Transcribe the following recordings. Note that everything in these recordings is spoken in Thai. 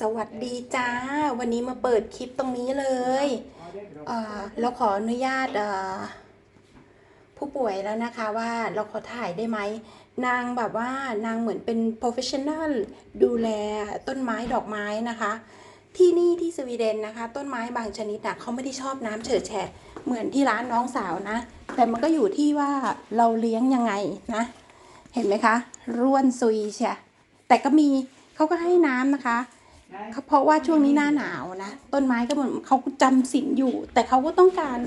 สวัสดีจ้า วันนี้มาเปิดคลิปตรงนี้เลยเเราขออนุญาตผู้ป่วยแล้วนะคะว่าเราขอถ่ายได้ไหม นางแบบว่านางเหมือนเป็น professional ดูแลต้นไม้ดอกไม้นะคะ ที่นี่ที่สวีเดนนะคะ ต้นไม้บางชนิดอะเขาไม่ได้ชอบน้ำเฉอะแฉะเหมือนที่ร้านน้องสาวนะ แต่มันก็อยู่ที่ว่าเราเลี้ยงยังไงนะ เห็นไหมคะ ร่วนซุยเชียแต่ก็มี เขาก็ให้น้ำนะคะเขาเพราะว่าช่วงนี้หน้าหนาวนะต้นไม้ก็เหมือนเขาจำศีลอยู่ แต่เขาก็ต้องการ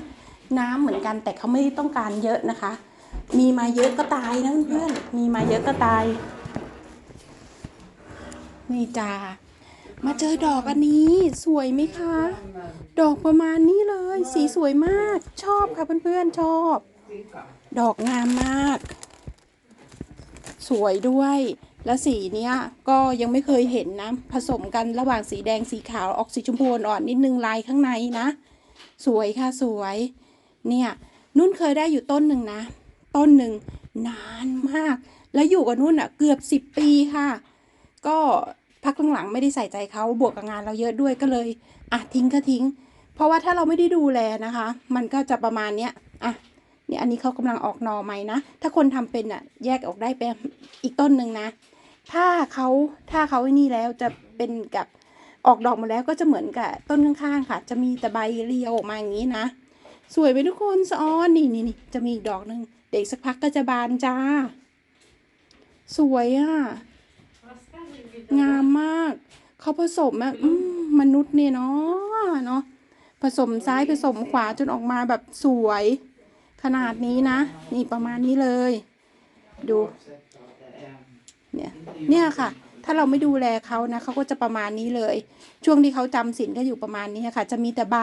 น้ำเหมือนกัน แต่เขาไม่ได้ต้องการเยอะนะคะ มีมาเยอะก็ตายนะเพื่อนๆมีมาเยอะก็ตายนี่จ้ามาเจอดอกอันนี้สวยไหมคะ ดอกประมาณนี้เลย สีสวยมาก ชอบค่ะเพื่อนๆชอบ ดอกงามมาก สวยด้วย แล้วสีเนี้ยก็ยังไม่เคยเห็นนะ ผสมกันระหว่างสีแดงสีขาวออกสีชมพูอ่อนนิดนึงลายข้างในนะ สวยค่ะสวย เนี่ยนุ่นเคยได้อยู่ต้นหนึ่งนะ ต้นหนึ่งนานมาก แล้วอยู่กับนุ่นอะเกือบสิบปีค่ะ ก็พักหลังๆไม่ได้ใส่ใจเขาบวกกับงานเราเยอะด้วยก็เลยอะทิ้งก็ทิ้ง เพราะว่าถ้าเราไม่ได้ดูแลนะคะ มันก็จะประมาณเนี้ยอะเนี่ยอันนี้เขากำลังออกนอใหม่นะ ถ้าคนทำเป็นอะแยกออกได้เป็นอีกต้นหนึ่งนะ ถ้าเขาถ้าเขาไอ้นี่แล้วจะเป็นกับออกดอกหมาแล้วก็จะเหมือนกับต้นข้างๆค่ะ จะมีแต่ใบเรียวออกมาอย่างนี้นะ สวยไปทุกคนสะออนนี่นี่นี่จะมีอีกดอกหนึ่งเด็กสักพักก็จะบานจ้า สวยอะ งามมาก เขาผสมอะมนุษย์เนี่ยเนาะเนาะผสมซ้ายผสมขวาจนออกมาแบบสวย ขนาดนี้นะ นี่ประมาณนี้เลย ดู เนี่ยเนี่ยค่ะ ถ้าเราไม่ดูแลเขานะเขาก็จะประมาณนี้เลย ช่วงที่เขาจำศีลก็อยู่ประมาณนี้ค่ะ จะมีแต่ใบ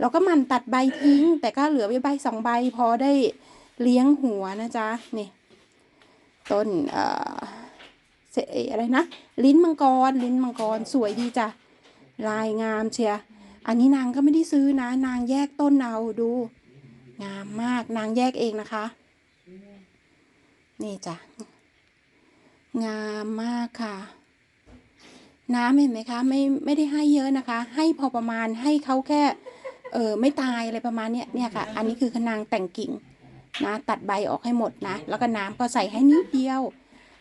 เราก็หมันตัดใบทิ้ง แต่ก็เหลือไว้ใบสองใบพอได้เลี้ยงหัวนะจ๊ะนี่ต้นเอ่อเสอะไรนะ ลิ้นมังกรลิ้นมังกรสวยดีจ้ะลายงามเชียร์อันนี้นางก็ไม่ได้ซื้อนะ นางแยกต้นเอาดู งามมากนางแยกเองนะคะ นี่จ้ะ งามมากค่ะ น้ำเห็นไหมคะไม่ไม่ได้ให้เยอะนะคะ ให้พอประมาณให้เขาแค่ เออไม่ตายอะไรประมาณเนี้ยเนี่ยค่ะ อันนี้คือขนางแต่งกิ่งนะตัดใบออกให้หมดนะ แล้วก็น้ำก็ใส่ให้นิดเดียว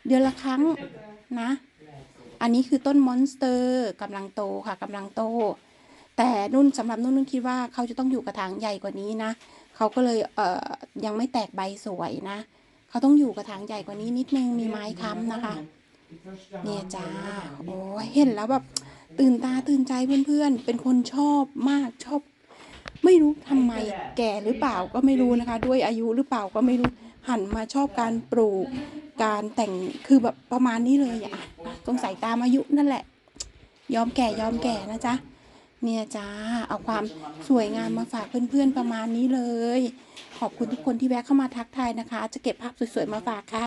เดือนละครั้งนะ อันนี้คือต้นมอนสเตอร์กำลังโตค่ะกำลังโต แต่นุ่นสำหรับนุ่นนุ่นคิดว่าเขาจะต้องอยู่กระถางใหญ่กว่านี้นะเขาก็เลยเอ่อยังไม่แตกใบสวยนะ เขาต้องอยู่กระถางใหญ่กว่านี้นิดนึงมีไม้ค้ำนะคะ เนี่ยจ้าโอ้เห็นแล้วแบบตื่นตาตื่นใจเพื่อนๆ เป็นคนชอบมากชอบ ไม่รู้ทำไมแก่หรือเปล่าก็ไม่รู้นะคะ ด้วยอายุหรือเปล่าก็ไม่รู้หันมาชอบการปลูกการแต่งคือแบบประมาณนี้เลยอะสงสัยตามอายุนั่นแหละ ยอมแก่ยอมแก่นะจ๊ะเนี่ยจ้าเอาความสวยงามมาฝากเพื่อนๆประมาณนี้เลย ขอบคุณทุกคนที่แวะเข้ามาทักทายนะคะ จะเก็บภาพสวยๆมาฝากค่ะ